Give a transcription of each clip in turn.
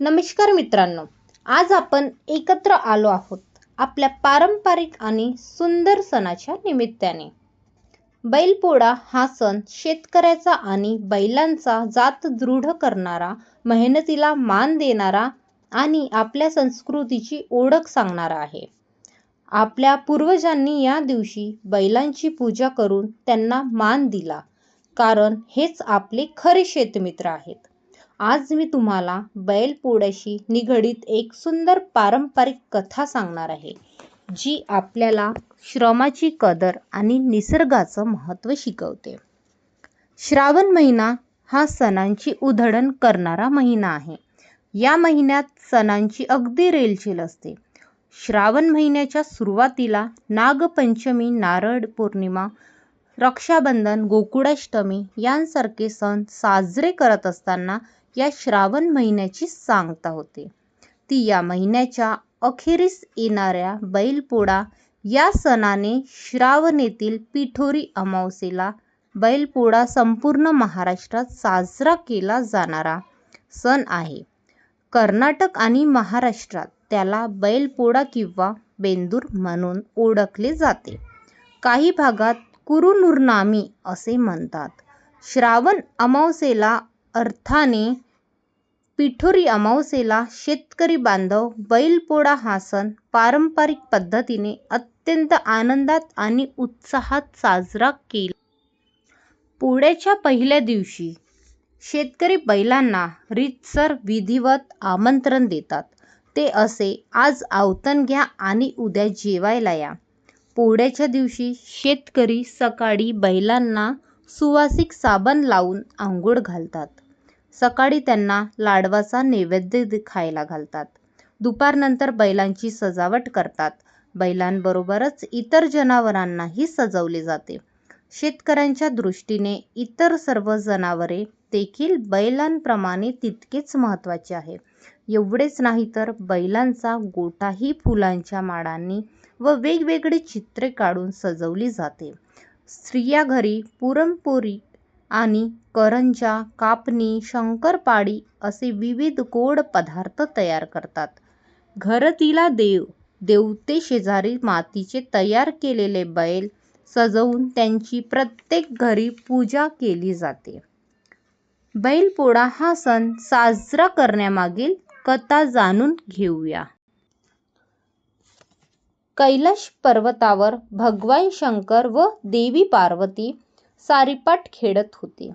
नमस्कार मित्रांनो आज आपण एकत्र आलो आहोत आपल्या पारंपरिक आणि सुंदर सणाच्या निमित्ताने. बैलपोळा हा सण शेतकऱ्याचा आणि बैलांचा जात दृढ करणारा मेहनतीला मान देणारा आणि आपल्या संस्कृतीची ओळख सांगणारा आहे. आपल्या पूर्वजांनी या दिवशी बैलांची पूजा करून त्यांना मान दिला कारण हेच आपले खरे शेतमित्र आहेत. आज मी तुम्हाला बैलपोळ्याशी निगडीत एक सुंदर पारंपरिक कथा सांगणार आहे जी आपल्याला श्रमाची कदर आणि निसर्गाचं महत्त्व शिकवते. श्रावण महिना हा सणांची उधळण करणारा महिना आहे. या महिन्यात सणांची अगदी रेलचेल असते. श्रावण महिन्याच्या सुरुवातीला नागपंचमी नारळ पौर्णिमा रक्षाबंधन गोकुळाष्टमी यांसारखे सण साजरे करत असताना या श्रावण महिन्याची सांगता होते. ती या महिन्याच्या अखेरीस येणाऱ्या बैलपोळा या सणाने श्रावणेतील पिठोरी अमावस्येला बैलपोळा संपूर्ण महाराष्ट्रात साजरा केला जाणारा सण आहे. कर्नाटक आणि महाराष्ट्रात त्याला बैलपोळा किंवा बेंदूर म्हणून ओळखले जाते. काही भागात कुरुनुरनामी असे म्हणतात. श्रावण अमावसेला अर्थाने पिठोरी अमावस्येला शेतकरी बांधव बैलपोळा हा सण पारंपरिक पद्धतीने अत्यंत आनंदात आणि उत्साहात साजरा केला. पोळ्याच्या पहिल्या दिवशी शेतकरी बैलांना रीतसर विधिवत आमंत्रण देतात. ते असे आज आवतण घ्या आणि उद्या जेवायला या. पोळ्याच्या दिवशी शेतकरी सकाळी बैलांना सुवासिक साबण लावून आंघोळ घालतात. सकाळी त्यांना लाडवाचा नैवेद्य खायला घालतात. दुपारनंतर बैलांची सजावट करतात. बैलांबरोबरच इतर जनावरांनाही सजवले जाते. शेतकऱ्यांच्या दृष्टीने इतर सर्व जनावरे देखील बैलांप्रमाणे तितकेच महत्त्वाचे आहे. एवढेच नाही तर बैलांचा गोठाही फुलांच्या माळांनी व वेगवेगळी चित्रे काढून सजवली जाते. स्त्रिया घरी पुरणपोळी आणि करंजा कापणी शंकरपाळी असे विविध गोड पदार्थ तयार करतात. घरतीला देव देवतेशेजारी मातीचे तयार केलेले बैल सजवून त्यांची प्रत्येक घरी पूजा केली जाते. बैलपोळा हा सण साजरा करण्यामागील कथा जाणून घेऊया. कैलाश पर्वतावर भगवान शंकर व देवी पार्वती सारीपाट खेळत होते.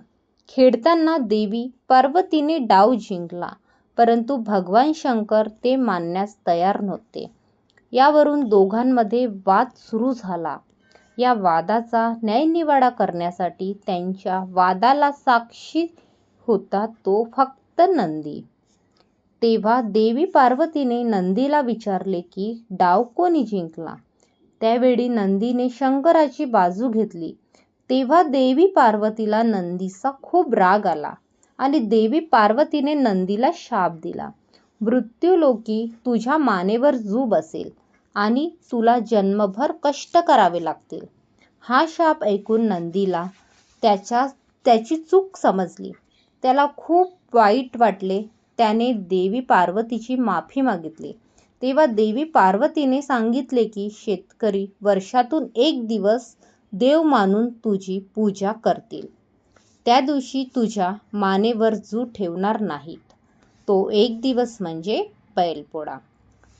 खेळताना देवी पार्वतीने डाव जिंकला परंतु भगवान शंकर ते मानण्यास तयार नव्हते. यावरून दोघांमध्ये वाद सुरू झाला. या वादाचा न्यायनिवाडा करण्यासाठी त्यांच्या वादाला साक्षी होता तो फक्त नंदी. तेव्हा देवी पार्वतीने नंदीला विचारले की डाव कोणी जिंकला? त्यावेळी नंदीने शंकराची बाजू घेतली. तेव्हा देवी पार्वतीला नंदीचा खूप राग आला आणि देवी पार्वतीने नंदीला शाप दिला. मृत्यूलोकी तुझ्या मानेवर जूब असेल आणि तुला जन्मभर कष्ट करावे लागतील. हा शाप ऐकून नंदीला त्याच्या त्याची चूक समजली. त्याला खूप वाईट वाटले त्याने देवी पार्वतीची माफी मागितली. तेव्हा देवी पार्वतीने सांगितले की शेतकरी वर्षातून एक दिवस देव मानून तुझी पूजा करतील. त्या दिवशी तुझ्या मानेवर जू ठेवणार नाहीत. तो एक दिवस म्हणजे बैलपोळा.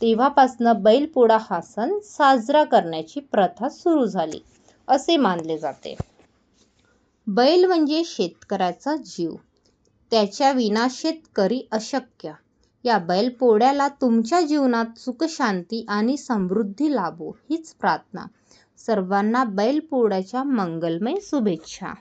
तेव्हापासनं बैलपोळा हा सण साजरा करण्याची प्रथा सुरू झाली असे मानले जाते. बैल म्हणजे शेतकऱ्याचा जीव. त्याच्या विना शेतकरी अशक्य. या बैलपोळ्याला तुमच्या जीवनात सुखशांती आणि समृद्धी लाभो हीच प्रार्थना. सर्वांना बैलपोळ्याच्या मंगलमय शुभेच्छा.